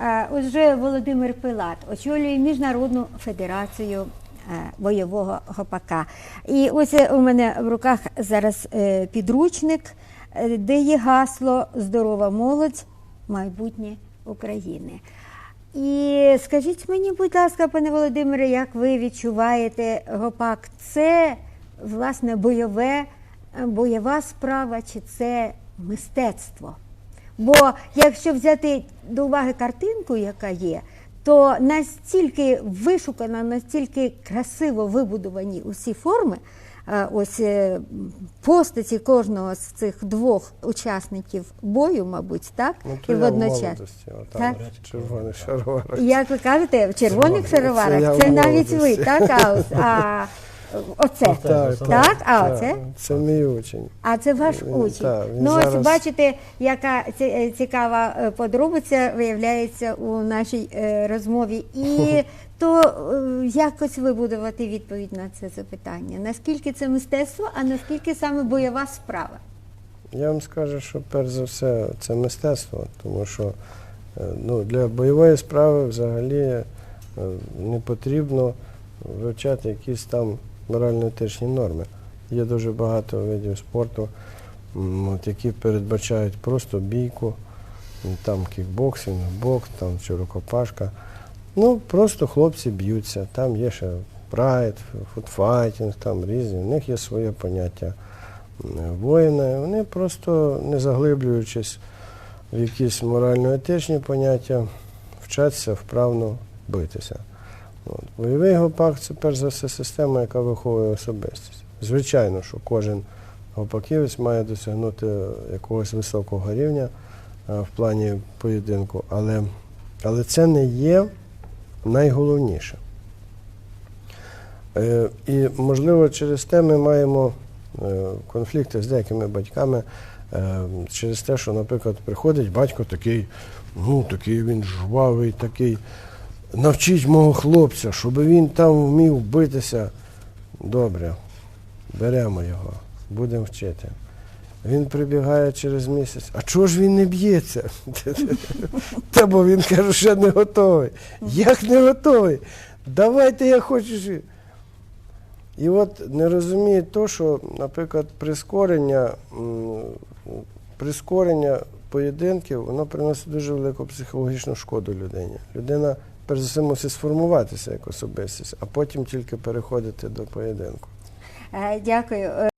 Е, Отже, Володимир Пилат очолює Міжнародну федерацію е, бойового гопака. І ось у мене в руках зараз е, підручник, де є гасло Здорова молодь, майбутнє України. І скажіть мені, будь ласка, пане Володимире, як ви відчуваєте гопак? Це власне бойове, бойова справа чи це мистецтво? Бо якщо взяти до уваги картинку, яка є, то настільки вишукано, настільки красиво вибудовані усі форми, е, ось е, постаті кожного з цих двох учасників бою, мабуть, так? Ну, то і водночас. Так. в червоних. Як ви кажете, в червоних шароварах, це, навіть ви, так? А оце. Так, Так, а оце? Це мій учень. А це ваш Він- учень. так, він ну ось бачите, яка ці- е, цікава е, подробиця виявляється у нашій е, розмові. І то е, якось вибудувати відповідь на це запитання. Наскільки це мистецтво, а наскільки саме бойова справа? Я вам скажу, що перш за все це мистецтво, тому що е, ну, для бойової справи взагалі е, не потрібно вивчати якісь там морально-етичні норми. Є дуже багато видів спорту, от, які передбачають просто бійку, там кікбоксинг, бокс, там чи рукопашка. Ну, просто хлопці б'ються. Там є ще прайд, футфайтінг, там різні. У них є своє поняття воїни, вони просто не заглиблюючись в якісь морально-етичні поняття, вчаться вправно битися. От. Бойовий гопак це перш за все система, яка виховує особистість. Звичайно, що кожен гопаківець має досягнути якогось високого рівня е, в плані поєдинку, але, але це не є найголовніше. Е, І, можливо, через те ми маємо е, конфлікти з деякими батьками через те, що, наприклад, приходить батько такий, ну, такий він жвавий, такий. Навчіть мого хлопця, щоб він там вмів битися. Добре, беремо його, будемо вчити. Він прибігає через місяць. А чого ж він не б'ється? Та бо він каже, що не готовий. Як не готовий? Давайте я хочу. І от не розуміє то, що, наприклад, прискорення, прискорення поєдинків, воно приносить дуже велику психологічну шкоду людині. Людина, перш за все, мусить сформуватися як особистість, а потім тільки переходити до поєдинку. Е, Дякую.